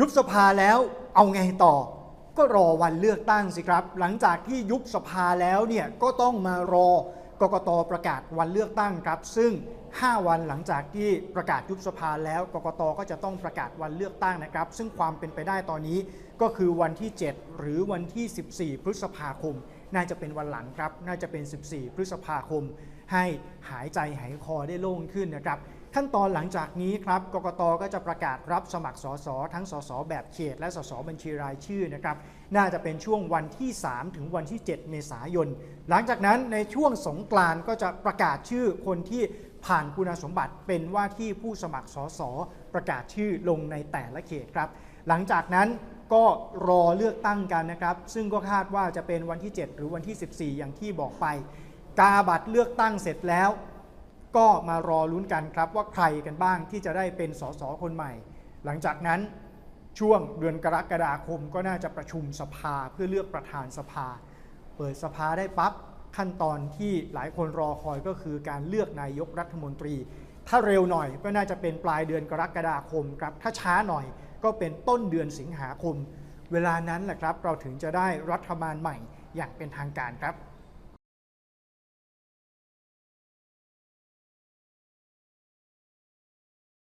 ยุบสภาแล้วเอาไงต่อ ก็รอวันเลือกตั้งสิครับ หลังจากที่ยุบสภาแล้วเนี่ยก็ต้องมารอกกตประกาศวันเลือกตั้งครับ ซึ่ง 5 วันหลังจากที่ประกาศยุบสภาแล้วกกตก็จะต้องประกาศวันเลือกตั้งนะครับ ซึ่งความเป็นไปได้ตอนนี้ก็คือวันที่ 7 หรือวันที่ 14 พฤษภาคม น่าจะเป็นวันหลังครับ น่าจะเป็น 14 พฤษภาคม ให้หายใจหายคอได้โล่งขึ้นนะครับ ขั้นตอนหลังจากนี้ครับกกตก็จะประกาศรับสมัครสสทั้งสสแบบเขต และสสบัญชีรายชื่อนะครับ น่าจะเป็นช่วงวันที่ 3 ถึงวันที่ 7 เมษายน หลังจากนั้นในช่วงสงกรานก็จะประกาศชื่อคนที่ผ่านคุณสมบัติเป็นว่าที่ผู้สมัครสสประกาศชื่อลงในแต่ละเขตครับ หลังจากนั้นก็รอเลือกตั้งกันนะครับ ซึ่งก็คาดว่าจะเป็นวันที่ 7 หรือวันที่ 14 อย่างที่บอกไป กาบัตรเลือกตั้งเสร็จแล้ว ก็มารอลุ้นกันครับว่าใครกันบ้างที่จะได้เป็นสสคนใหม่ หลังจากนั้นช่วงเดือนกรกฎาคมก็น่าจะประชุมสภาเพื่อเลือกประธานสภา เปิดสภาได้ปั๊บขั้นตอนที่หลายคนรอคอยก็คือการเลือกนายกรัฐมนตรี ถ้าเร็วหน่อยก็น่าจะเป็นปลายเดือนกรกฎาคมครับ ถ้าช้าหน่อยก็เป็นต้นเดือนสิงหาคม เวลานั้นแหละครับเราถึงจะได้รัฐบาลใหม่อย่างเป็นทางการครับ